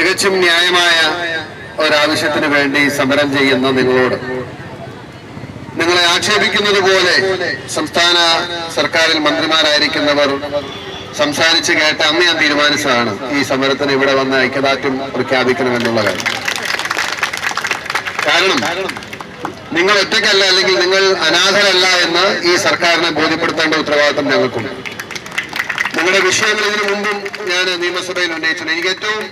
തികച്ചും ന്യായമായ ഒരാവശ്യത്തിന് വേണ്ടി സമരം ചെയ്യുന്ന നിങ്ങളോട്. നിങ്ങളെ ആക്ഷേപിക്കുന്നത് പോലെ സംസ്ഥാന സർക്കാരിൽ മന്ത്രിമാരായിരിക്കുന്നവർ സംസാരിച്ച് കേട്ട അന്ന് ഞാൻ തീരുമാനിച്ചതാണ്. ഈ സമരത്തിന് ഇവിടെ വന്ന് ഐക്യദാർഢ്യം പ്രഖ്യാപിക്കണമെന്നുള്ള കാര്യം. കാരണം നിങ്ങൾ ഒറ്റയ്ക്കല്ല അല്ലെങ്കിൽ നിങ്ങൾ അനാഥരല്ല എന്ന് ഈ സർക്കാരിനെ ബോധ്യപ്പെടുത്തേണ്ട ഉത്തരവാദിത്തം ഞങ്ങൾക്കുണ്ട്. നിങ്ങളുടെ വിഷയങ്ങൾ ഇതിനു മുമ്പും ഞാൻ നിയമസഭയിൽ ഉന്നയിച്ചിട്ടുണ്ട്. എനിക്ക് ഏറ്റവും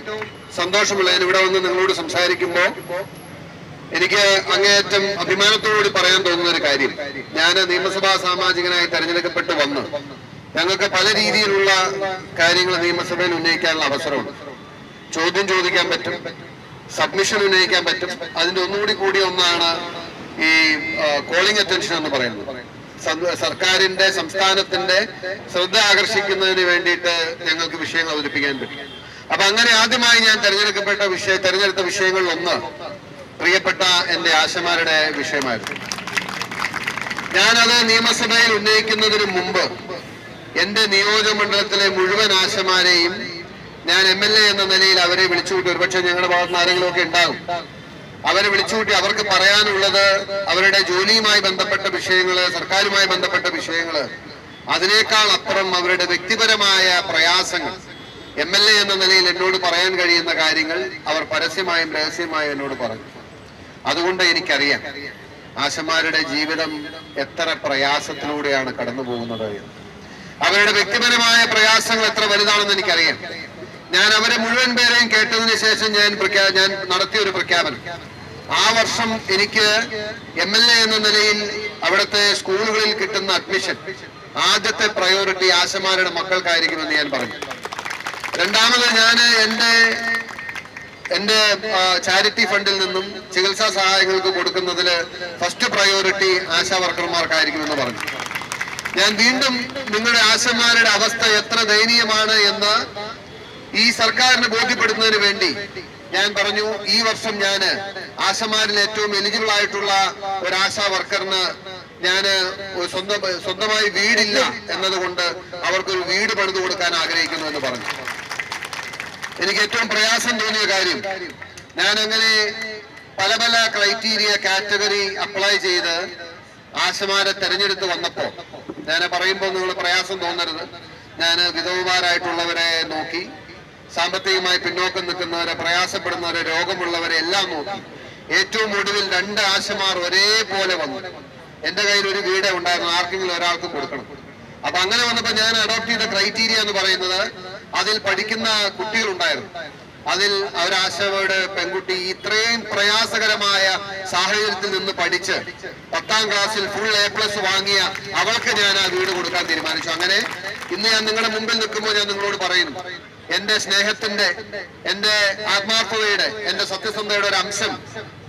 സന്തോഷമുള്ള ഞാൻ ഇവിടെ വന്ന് നിങ്ങളോട് സംസാരിക്കുമ്പോൾ എനിക്ക് അങ്ങേയറ്റം അഭിമാനത്തോടുകൂടി പറയാൻ തോന്നുന്ന ഒരു കാര്യം. ഞാൻ നിയമസഭാ സാമാജികനായി തെരഞ്ഞെടുക്കപ്പെട്ട് വന്ന് ഞങ്ങൾക്ക് പല രീതിയിലുള്ള കാര്യങ്ങൾ നിയമസഭയിൽ ഉന്നയിക്കാനുള്ള അവസരമുണ്ട്. ചോദ്യം ചോദിക്കാൻ പറ്റും സബ്മിഷൻ ഉന്നയിക്കാൻ പറ്റും. അതിന്റെ ഒന്നുകൂടി കൂടിയ ഒന്നാണ് ഈ കോളിംഗ് അറ്റൻഷൻ എന്ന് പറയുന്നത്. സർക്കാരിന്റെ സംസ്ഥാനത്തിന്റെ ശ്രദ്ധ ആകർഷിക്കുന്നതിന് വേണ്ടിയിട്ട് ഞങ്ങൾക്ക് വിഷയങ്ങൾ അവതരിപ്പിക്കാൻ പറ്റും. അപ്പൊ അങ്ങനെ ആദ്യമായി ഞാൻ തെരഞ്ഞെടുക്കപ്പെട്ട വിഷയ തെരഞ്ഞെടുത്ത വിഷയങ്ങളിൽ ഒന്ന് പ്രിയപ്പെട്ട എന്റെ ആശമാരുടെ വിഷയമായിരുന്നു. ഞാനത് നിയമസഭയിൽ ഉന്നയിക്കുന്നതിന് മുമ്പ് എന്റെ നിയോജകമണ്ഡലത്തിലെ മുഴുവൻ ആശമാരെയും ഞാൻ എം എൽ എ എന്ന നിലയിൽ അവരെ വിളിച്ചുകൂട്ടി. ഒരുപക്ഷെ ഞങ്ങളുടെ ഭാഗത്ത് ആരെങ്കിലും ഒക്കെ ഉണ്ടാകും അവരെ വിളിച്ചുകൂട്ടി അവർക്ക് പറയാനുള്ളത് അവരുടെ ജോലിയുമായി ബന്ധപ്പെട്ട വിഷയങ്ങൾ സർക്കാരുമായി ബന്ധപ്പെട്ട വിഷയങ്ങൾ അതിനേക്കാൾ അപ്പുറം അവരുടെ വ്യക്തിപരമായ പ്രയാസങ്ങൾ എം എൽ എ എന്ന നിലയിൽ എന്നോട് പറയാൻ കഴിയുന്ന കാര്യങ്ങൾ അവർ പരസ്യമായും രഹസ്യമായും എന്നോട് പറഞ്ഞു. അതുകൊണ്ട് എനിക്കറിയാം ആശമാരുടെ ജീവിതം എത്ര പ്രയാസത്തിലൂടെയാണ് കടന്നു പോകുന്നത് അവരുടെ വ്യക്തിപരമായ പ്രയാസങ്ങൾ എത്ര വലുതാണെന്ന് എനിക്കറിയാം. ഞാൻ അവരെ മുഴുവൻ പേരെയും കേട്ടതിന് ശേഷം ഞാൻ പ്രഖ്യാ ഞാൻ നടത്തിയ ഒരു പ്രഖ്യാപനം. ആ വർഷം എനിക്ക് എം എൽ എ എന്ന നിലയിൽ അവിടുത്തെ സ്കൂളുകളിൽ കിട്ടുന്ന അഡ്മിഷൻ ആദ്യത്തെ പ്രയോറിറ്റി ആശമാരുടെ മക്കൾക്കായിരിക്കുമെന്ന് ഞാൻ പറഞ്ഞു. രണ്ടാമത് ഞാൻ എന്റെ എന്റെ ചാരിറ്റി ഫണ്ടിൽ നിന്നും ചികിത്സാ സഹായങ്ങൾക്ക് കൊടുക്കുന്നതിൽ ഫസ്റ്റ് പ്രയോറിറ്റി ആശാ വർക്കർമാർക്കായിരിക്കുമെന്ന് പറഞ്ഞു. ഞാൻ വീണ്ടും നിങ്ങളുടെ ആശമാരുടെ അവസ്ഥ എത്ര ദയനീയമാണ് എന്ന് ഈ സർക്കാരിന് ബോധ്യപ്പെടുന്നതിന് വേണ്ടി ഞാൻ പറഞ്ഞു ഈ വർഷം ഞാൻ ആശമാരിൽ ഏറ്റവും എലിജിബിൾ ആയിട്ടുള്ള ഒരു ആശാ വർക്കറിന് ഞാൻ സ്വന്തം സ്വന്തമായി വീടില്ല എന്നതുകൊണ്ട് അവർക്കൊരു വീട് പണിതു കൊടുക്കാൻ ആഗ്രഹിക്കുന്നു എന്ന് പറഞ്ഞു. എനിക്ക് ഏറ്റവും പ്രയാസം തോന്നിയ കാര്യം ഞാൻ അങ്ങനെ പല പല ക്രൈറ്റീരിയ കാറ്റഗറി അപ്ലൈ ചെയ്ത് ആശമാരെ തെരഞ്ഞെടുത്ത് വന്നപ്പോ ഞാൻ പറയുമ്പോൾ നിങ്ങൾ പ്രയാസം തോന്നരുത്. ഞാൻ വിധവമാരായിട്ടുള്ളവരെ നോക്കി സാമ്പത്തികമായി പിന്നോക്കം നിൽക്കുന്നവരെ പ്രയാസപ്പെടുന്നവരെ രോഗമുള്ളവരെ എല്ലാം നോക്കി ഏറ്റവും ഒടുവിൽ രണ്ട് ആശമാർ ഒരേപോലെ വന്നു. എന്റെ കയ്യിൽ ഒരു വീടേ ഉണ്ടായിരുന്നു ആർക്കെങ്കിലും ഒരാൾക്കും കൊടുക്കണം. അപ്പൊ അങ്ങനെ വന്നപ്പോ ഞാൻ അഡോപ്റ്റ് ചെയ്ത ക്രൈറ്റീരിയ എന്ന് പറയുന്നത് അതിൽ പഠിക്കുന്ന കുട്ടികളുണ്ടായിരുന്നു. അതിൽ അവരാശയോട് പെൺകുട്ടി ഇത്രയും പ്രയാസകരമായ സാഹചര്യത്തിൽ നിന്ന് പഠിച്ച് പത്താം ക്ലാസ്സിൽ ഫുൾ എ പ്ലസ് വാങ്ങിയ അവൾക്ക് ഞാൻ ആ വീട് കൊടുക്കാൻ തീരുമാനിച്ചു. അങ്ങനെ ഇന്ന് ഞാൻ നിങ്ങളുടെ മുമ്പിൽ നിൽക്കുമ്പോൾ ഞാൻ നിങ്ങളോട് പറയുന്നു എന്റെ സ്നേഹത്തിന്റെ എന്റെ ആത്മാർത്ഥതയുടെ എന്റെ സത്യസന്ധയുടെ ഒരു അംശം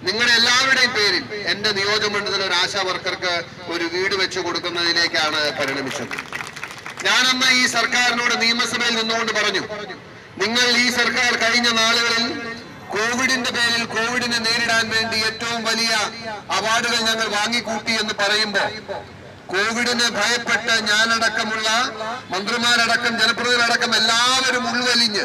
നിങ്ങളുടെ എല്ലാവരുടെയും പേരിൽ എന്റെ നിയോജകമണ്ഡലത്തിൽ ഒരു ആശാ വർക്കർക്ക് ഒരു വീട് വെച്ചു കൊടുക്കുന്നതിലേക്കാണ് പരിണമിച്ചത്. ഞാനന്ന് ഈ സർക്കാരിനോട് നിയമസഭയിൽ നിന്നുകൊണ്ട് പറഞ്ഞു. നിങ്ങൾ ഈ സർക്കാർ കഴിഞ്ഞ നാളുകളിൽ കോവിഡിന്റെ പേരിൽ കോവിഡിനെ നേരിടാൻ വേണ്ടി ഏറ്റവും വലിയ അവാർഡുകൾ ഞങ്ങൾ വാങ്ങിക്കൂട്ടി എന്ന് പറയുമ്പോൾ കോവിഡിനെ ഭയപ്പെട്ട് ഞാനടക്കമുള്ള മന്ത്രിമാരടക്കം ജനപ്രതിനിധികളടക്കം എല്ലാവരും ഉൾവലിഞ്ഞ്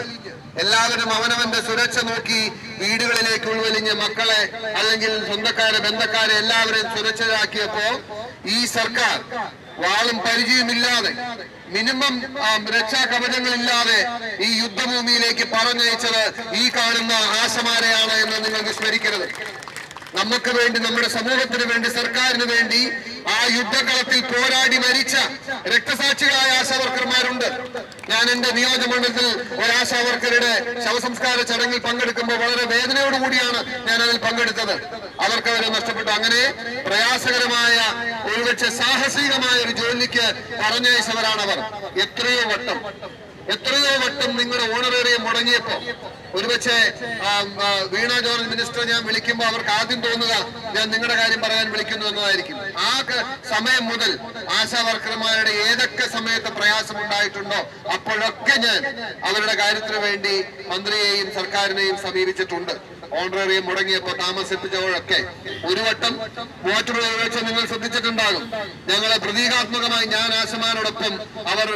എല്ലാവരും അവനവന്റെ സുരക്ഷ നോക്കി വീടുകളിലേക്ക് ഉൾവലിഞ്ഞ് മക്കളെ അല്ലെങ്കിൽ സ്വന്തക്കാരെ ബന്ധക്കാരെ എല്ലാവരെയും സുരക്ഷിതരാക്കിയപ്പോ ഈ സർക്കാർ വാളും പരിചയമില്ലാതെ മിനിമം രക്ഷാ കവചങ്ങളില്ലാതെ ഈ യുദ്ധഭൂമിയിലേക്ക് പറഞ്ഞയച്ചത് ഈ കാണുന്ന ആശമാരെയാണ് എന്ന് നിങ്ങൾ വിസ്മരിക്കരുത്. നമുക്ക് വേണ്ടി നമ്മുടെ സമൂഹത്തിന് വേണ്ടി സർക്കാരിന് വേണ്ടി ആ യുദ്ധകളത്തിൽ പോരാടി മരിച്ച രക്തസാക്ഷികളായ ആശാവർക്കർമാരുണ്ട്. ഞാൻ എന്റെ നിയോജകമണ്ഡലത്തിൽ ഒരു ആശാവർക്കറുടെ ശവസംസ്കാര ചടങ്ങിൽ പങ്കെടുക്കുമ്പോൾ വളരെ വേദനയോടുകൂടിയാണ് ഞാൻ അതിൽ പങ്കെടുത്തത്. അവർക്ക് അവരെ നഷ്ടപ്പെട്ടു. അങ്ങനെ പ്രയാസകരമായ ഒരുപക്ഷെ സാഹസികമായ ഒരു ജോലിക്ക് പറഞ്ഞയച്ചവരാണ് അവർ എത്രയോ വട്ടം. എത്രയോ വട്ടം നിങ്ങളുടെ ഓണറേറിയം മുടങ്ങിയപ്പോ. ഒരുപക്ഷെ വീണ ജോർജ് മിനിസ്റ്റർ ഞാൻ വിളിക്കുമ്പോൾ അവർക്ക് ആദ്യം തോന്നുക ഞാൻ നിങ്ങളുടെ കാര്യം പറയാൻ വിളിക്കുന്നു എന്നതായിരിക്കും. ആ സമയം മുതൽ ആശാ വർക്കർമാരുടെ ഏതൊക്കെ സമയത്ത് പ്രയാസം ഉണ്ടായിട്ടുണ്ടോ അപ്പോഴൊക്കെ ഞാൻ അവരുടെ കാര്യത്തിന് വേണ്ടി മന്ത്രിയെയും സർക്കാരിനെയും സമീപിച്ചിട്ടുണ്ട്. ഓണറേറിയം മുടങ്ങിയപ്പോ താമസിപ്പിച്ചപ്പോഴൊക്കെ ഒരു വട്ടം മൂവാറ്റുപുഴ ഉപയോഗിച്ച് നിങ്ങൾ ശ്രദ്ധിച്ചിട്ടുണ്ടാകും. ഞങ്ങളെ പ്രതീകാത്മകമായി ഞാൻ ആശമാനോടൊപ്പം അവർ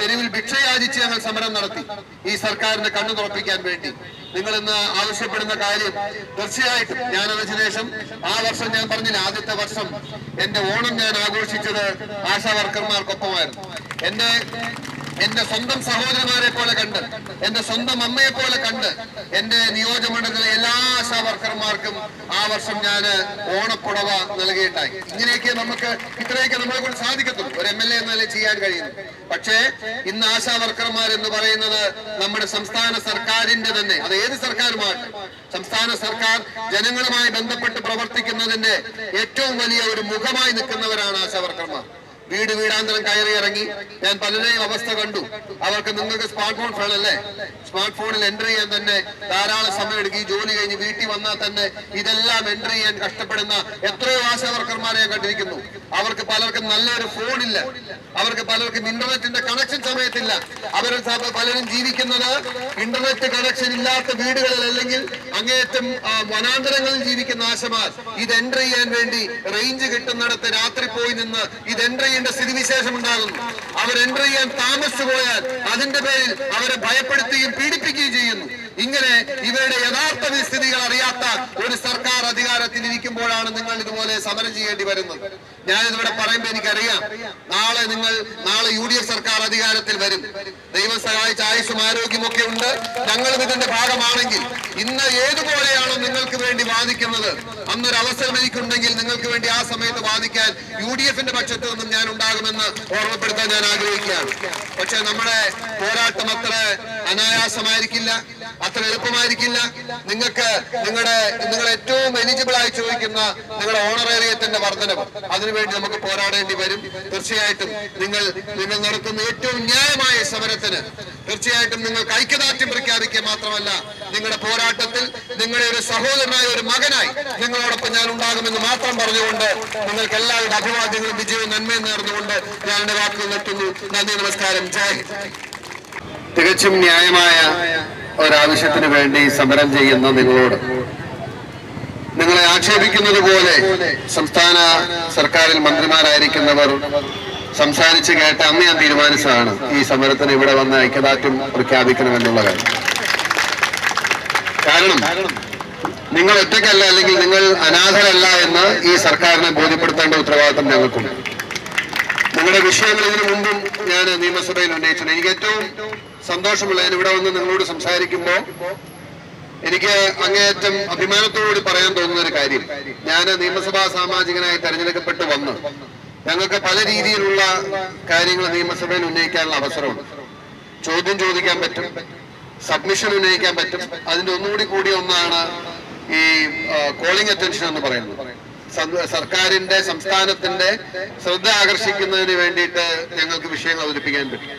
തെരുവിൽ ഭിക്ഷയാചിച്ച് ഞങ്ങൾ സമരം നടത്തി. ഈ സർക്കാരിന്റെ കണ്ണു തുറപ്പിക്കാൻ വേണ്ടി. നിങ്ങൾ ഇന്ന് ആവശ്യപ്പെടുന്ന കാര്യം തീർച്ചയായിട്ടും ഞാൻ അതിനുശേഷം ആ വർഷം ഞാൻ പറഞ്ഞില്ല ആദ്യത്തെ വർഷം എന്റെ ഓണം ഞാൻ ആഘോഷിച്ചത് ആശാ വർക്കർമാർക്കൊപ്പമായിരുന്നു. എന്റെ എന്റെ സ്വന്തം സഹോദരന്മാരെ പോലെ കണ്ട് എന്റെ സ്വന്തം അമ്മയെ പോലെ കണ്ട് എന്റെ നിയോജകമണ്ഡലത്തിലെ എല്ലാ ആശാ വർക്കർമാർക്കും ആ വർഷം ഞാൻ ഓണപ്പുടവ നൽകിയിട്ടായി. ഇങ്ങനെയൊക്കെ നമുക്ക് ഇത്രയൊക്കെ നമ്മളെ കൊണ്ട് സാധിക്കത്തുള്ളൂ. ഒരു എം എൽ എ എന്നാലേ ചെയ്യാൻ കഴിയുന്നു. പക്ഷേ ഇന്ന് ആശാ വർക്കർമാർ എന്ന് പറയുന്നത് നമ്മുടെ സംസ്ഥാന സർക്കാരിന്റെ തന്നെ അത് ഏത് സർക്കാരുമാകട്ടെ. സംസ്ഥാന സർക്കാർ ജനങ്ങളുമായി ബന്ധപ്പെട്ട് പ്രവർത്തിക്കുന്നതിന്റെ ഏറ്റവും വലിയ ഒരു മുഖമായി നിൽക്കുന്നവരാണ് ആശാ വർക്കർമാർ. വീട് വീടാന്തരം കയറി ഇറങ്ങി ഞാൻ പലരെയും അവസ്ഥ കണ്ടു. അവർക്ക് നിങ്ങൾക്ക് സ്മാർട്ട് ഫോൺ ഫോണല്ലേ സ്മാർട്ട് ഫോണിൽ എന്റർ ചെയ്യാൻ തന്നെ ധാരാളം സമയം എടുക്കും. ഈ ജോലി കഴിഞ്ഞ് വീട്ടിൽ വന്നാൽ തന്നെ ഇതെല്ലാം എന്റർ ചെയ്യാൻ കഷ്ടപ്പെടുന്ന എത്രയോ ആശാ വർക്കർമാരെ ഞാൻ കണ്ടിരിക്കുന്നു. അവർക്ക് പലർക്കും നല്ലൊരു ഫോണില്ല അവർക്ക് പലർക്കും ഇന്റർനെറ്റിന്റെ കണക്ഷൻ സമയത്തില്ല. അവർ പലരും ജീവിക്കുന്നത് ഇന്റർനെറ്റ് കണക്ഷൻ ഇല്ലാത്ത വീടുകളിൽ അല്ലെങ്കിൽ അങ്ങേയറ്റം വനാന്തരങ്ങളിൽ ജീവിക്കുന്ന ആശമാർ. ഇത് എന്റർ ചെയ്യാൻ വേണ്ടി റേഞ്ച് കിട്ടുന്നിടത്ത് രാത്രി പോയി നിന്ന് ഇത് എൻട്രി ചെയ്യേണ്ട സ്ഥിതിവിശേഷം ഉണ്ടാകുന്നു. അവർ എൻട്രി ചെയ്യാൻ താമസിച്ചു പോയാൽ അതിന്റെ പേരിൽ അവരെ ഭയപ്പെടുത്തുകയും പീഡിപ്പിക്കുകയും ചെയ്യുന്നു. ഇങ്ങനെ ഇവരുടെ യഥാർത്ഥ സ്ഥിതികൾ അറിയാത്ത ഒരു സർക്കാർ അധികാരത്തിൽ ഇരിക്കുമ്പോഴാണ് നിങ്ങൾ ഇതുപോലെ സമരം ചെയ്യേണ്ടി വരുന്നത്. ഞാനിതിവിടെ പറയുമ്പോൾ എനിക്കറിയാം. നാളെ നിങ്ങൾ നാളെ യു ഡി എഫ് സർക്കാർ അധികാരത്തിൽ വരും. ദൈവം സഹായിച്ച ആയുഷും ആരോഗ്യമൊക്കെ ഉണ്ട്. ഞങ്ങളും ഇതിന്റെ ഭാഗമാണെങ്കിൽ ഇന്ന് ഏതുപോലെയാണോ നിങ്ങൾക്ക് വേണ്ടി വാദിക്കുന്നത്? അന്നൊരു അവസരം എനിക്കുണ്ടെങ്കിൽ നിങ്ങൾക്ക് വേണ്ടി ആ സമയത്ത് വാദിക്കാൻ യു ഡി എഫിന്റെ പക്ഷത്ത് നിന്നും ഞാൻ ഉണ്ടാകുമെന്ന് ഓർമ്മപ്പെടുത്താൻ ഞാൻ ആഗ്രഹിക്കുകയാണ്. പക്ഷെ നമ്മുടെ പോരാട്ടം അത്ര അനായാസമായിരിക്കില്ല അത്ര എളുപ്പമായിരിക്കില്ല. നിങ്ങൾക്ക് നിങ്ങളുടെ നിങ്ങൾ ഏറ്റവും എലിജിബിൾ ആയി ചോദിക്കുന്ന നിങ്ങളുടെ ഓണറേറിയത്തിന്റെ വർധനവ് അതിനുവേണ്ടി നമുക്ക് പോരാടേണ്ടി വരും. തീർച്ചയായിട്ടും നിങ്ങൾ നിങ്ങൾ നടത്തുന്ന ഏറ്റവും ന്യായമായ സമരത്തിന് തീർച്ചയായിട്ടും നിങ്ങൾ ഐക്യദാർഢ്യം പ്രഖ്യാപിക്കുക മാത്രമല്ല നിങ്ങളുടെ പോരാട്ടത്തിൽ നിങ്ങളുടെ ഒരു സഹോദരനായ ഒരു മകനായി നിങ്ങളോടൊപ്പം ഞാൻ ഉണ്ടാകുമെന്ന് മാത്രം പറഞ്ഞുകൊണ്ട് നിങ്ങൾക്ക് എല്ലാവരുടെ അഭിവാദ്യങ്ങളും വിജയവും നന്മയും നേർന്നുകൊണ്ട് ഞാൻ എന്റെ വാക്കുകൾ നിർത്തുന്നു. നന്ദി നമസ്കാരം. ജയ് ഹിന്ദ്. തികച്ചും ന്യായമായ ഒരാവശ്യത്തിന് വേണ്ടി സമരം ചെയ്യുന്ന നിങ്ങളോട് നിങ്ങളെ ആക്ഷേപിക്കുന്നത് പോലെ സംസ്ഥാന സർക്കാരിൽ മന്ത്രിമാരായിരിക്കുന്നവർ സംസാരിച്ച് കേട്ട അന്ന് ഞാൻ തീരുമാനിച്ചതാണ്. ഈ സമരത്തിന് ഇവിടെ വന്ന് ഐക്യദാർഢ്യം പ്രഖ്യാപിക്കണമെന്നുള്ള കാര്യം. കാരണം നിങ്ങൾ ഒറ്റയ്ക്കല്ല അല്ലെങ്കിൽ നിങ്ങൾ അനാഥരല്ല എന്ന് ഈ സർക്കാരിനെ ബോധ്യപ്പെടുത്തേണ്ട ഉത്തരവാദിത്തം ഞങ്ങൾക്കുണ്ട്. നിങ്ങളുടെ വിഷയങ്ങൾ ഇതിനു മുമ്പും ഞാൻ നിയമസഭയിൽ ഉന്നയിച്ചിട്ടുണ്ട്. എനിക്ക് ഏറ്റവും സന്തോഷമുള്ള ഞാൻ ഇവിടെ വന്ന് നിങ്ങളോട് സംസാരിക്കുമ്പോൾ എനിക്ക് അങ്ങേയറ്റം അഭിമാനത്തോടുകൂടി പറയാൻ തോന്നുന്ന ഒരു കാര്യം. ഞാൻ നിയമസഭാ സാമാജികനായി തെരഞ്ഞെടുക്കപ്പെട്ട് വന്ന് ഞങ്ങൾക്ക് പല രീതിയിലുള്ള കാര്യങ്ങൾ നിയമസഭയിൽ ഉന്നയിക്കാനുള്ള അവസരമുണ്ട്. ചോദ്യം ചോദിക്കാൻ പറ്റും സബ്മിഷൻ ഉന്നയിക്കാൻ പറ്റും. അതിന്റെ ഒന്നുകൂടി കൂടിയ ഒന്നാണ് ഈ കോളിംഗ് അറ്റൻഷൻ എന്ന് പറയുന്നത്. സർക്കാരിന്റെ സംസ്ഥാനത്തിന്റെ ശ്രദ്ധ ആകർഷിക്കുന്നതിന് വേണ്ടിയിട്ട് ഞങ്ങൾക്ക് വിഷയങ്ങൾ അവതരിപ്പിക്കാൻ പറ്റും.